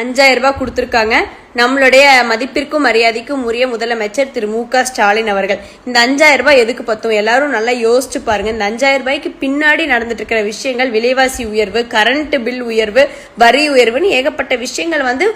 அஞ்சாயிரம் ரூபாய் கொடுத்துருக்காங்க. நம்மளுடைய மதிப்பிற்கும் மரியாதைக்கும் உரிய முதலமைச்சர் திரு மு க ஸ்டாலின் அவர்கள். இந்த அஞ்சாயிரம் ரூபாய் எதுக்கு பத்தும்? எல்லாரும் நல்லா யோசிச்சு பாருங்க. இந்த அஞ்சாயிரம் ரூபாய்க்கு பின்னாடி நடந்துட்டு இருக்கிற விஷயங்கள் விலைவாசி உயர்வு கரண்ட் பில் உயர்வு வரி உயர்வுன்னு ஏகப்பட்ட விஷயங்கள் வந்து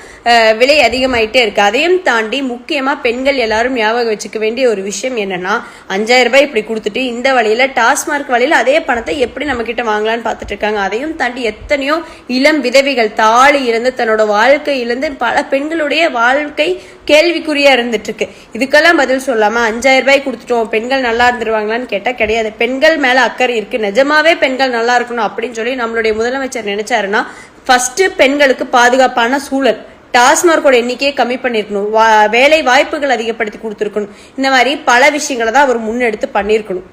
விலை அதிகமாயிட்டே இருக்கு. அதையும் தாண்டி முக்கியமா பெண்கள் எல்லாரும் ஞாபகம் வச்சுக்க வேண்டிய ஒரு விஷயம் என்னன்னா அஞ்சாயிரம் ரூபாய் இப்படி கொடுத்துட்டு இந்த வழியில டாஸ்மார்க் வழியில அதே பணத்தை எப்படி நம்ம கிட்ட வாங்கலாம்னு பார்த்துட்டு இருக்காங்க. அதையும் தாண்டி எத்தனையோ இளம் விதவிகள் தாலி இழந்து தன்னோட வாழ்க்கை இழந்து பல பெண்களுடைய வாழ்க்கை கேள்விக்குறியா இருந்துட்டு இருக்கு இதுக்கெல்லாம் பதில் சொல்லாம அஞ்சாயிரம் ரூபாய் கொடுத்துட்டோம். பெண்கள் நல்லா இருந்துருவாங்களான்னு கேட்டா கிடையாது. பெண்கள் மேல அக்கறை இருக்கு. நிஜமாவே பெண்கள் நல்லா இருக்கணும் அப்படின்னு சொல்லி நம்மளுடைய முதலமைச்சர் நினைச்சாருன்னா ஃபர்ஸ்ட் பெண்களுக்கு பாதுகாப்பான சூழல். டாஸ்மார்க்கோட எண்ணிக்கையை கம்மி பண்ணிருக்கணும். வா- வேலை வாய்ப்புகள் அதிகப்படுத்தி கொடுத்துருக்கணும். இந்த மாதிரி பல விஷயங்களை தான் அவர் முன்னெடுத்து பண்ணியிருக்கணும்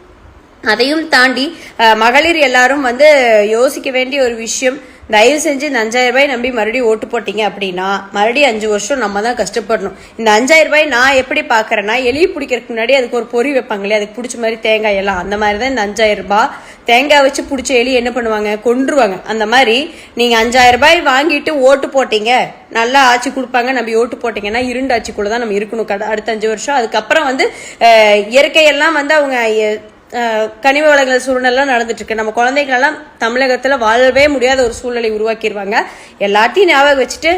அதையும் தாண்டி அஹ், மகளிர் எல்லாரும் வந்து யோசிக்க வேண்டிய ஒரு விஷயம் தயவு செஞ்சு இந்த அஞ்சாயிரம் ரூபாய் நம்பி மறுபடியும் ஓட்டு போட்டீங்க அப்படின்னா மறுபடியும் அஞ்சு வருஷம் நம்ம தான் கஷ்டப்படணும். இந்த அஞ்சாயிரம் ரூபாய் நான் எப்படி பாக்குறேன்னா எலி பிடிக்கிறதுக்கு முன்னாடி அதுக்கு ஒரு பொறி வைப்பாங்க இல்லையா? அதுக்கு பிடிச்ச மாதிரி தேங்காய் எல்லாம். அந்த மாதிரி தான் இந்த அஞ்சாயிரம் ரூபாய். தேங்காய் வச்சு பிடிச்ச எலி என்ன பண்ணுவாங்க? கொன்றுவாங்க. அந்த மாதிரி நீங்க அஞ்சாயிரம் ரூபாய் வாங்கிட்டு ஓட்டு போட்டீங்க. நல்லா ஆட்சி கொடுப்பாங்க. நம்பி ஓட்டு போட்டீங்கன்னா இருண்டு ஆட்சிக்குள்ள தான் நம்ம இருக்கணும். கட- அடுத்த அஞ்சு வருஷம். அதுக்கப்புறம் வந்து இயற்கையெல்லாம் வந்து அவங்க கனிம வளங்கள் சூழ்நிலை நடந்துட்டு நம்ம குழந்தைகளெல்லாம் தமிழகத்துல வாழவே முடியாத ஒரு சூழ்நிலை உருவாக்கிடுவாங்க எல்லாத்தையும் ஞாபகம் வச்சுட்டு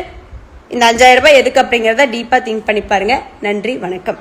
இந்த அஞ்சாயிரம் ரூபாய் எதுக்கு அப்படிங்கறத டீப்பா திங்க் பண்ணி பாருங்க. நன்றி வணக்கம்.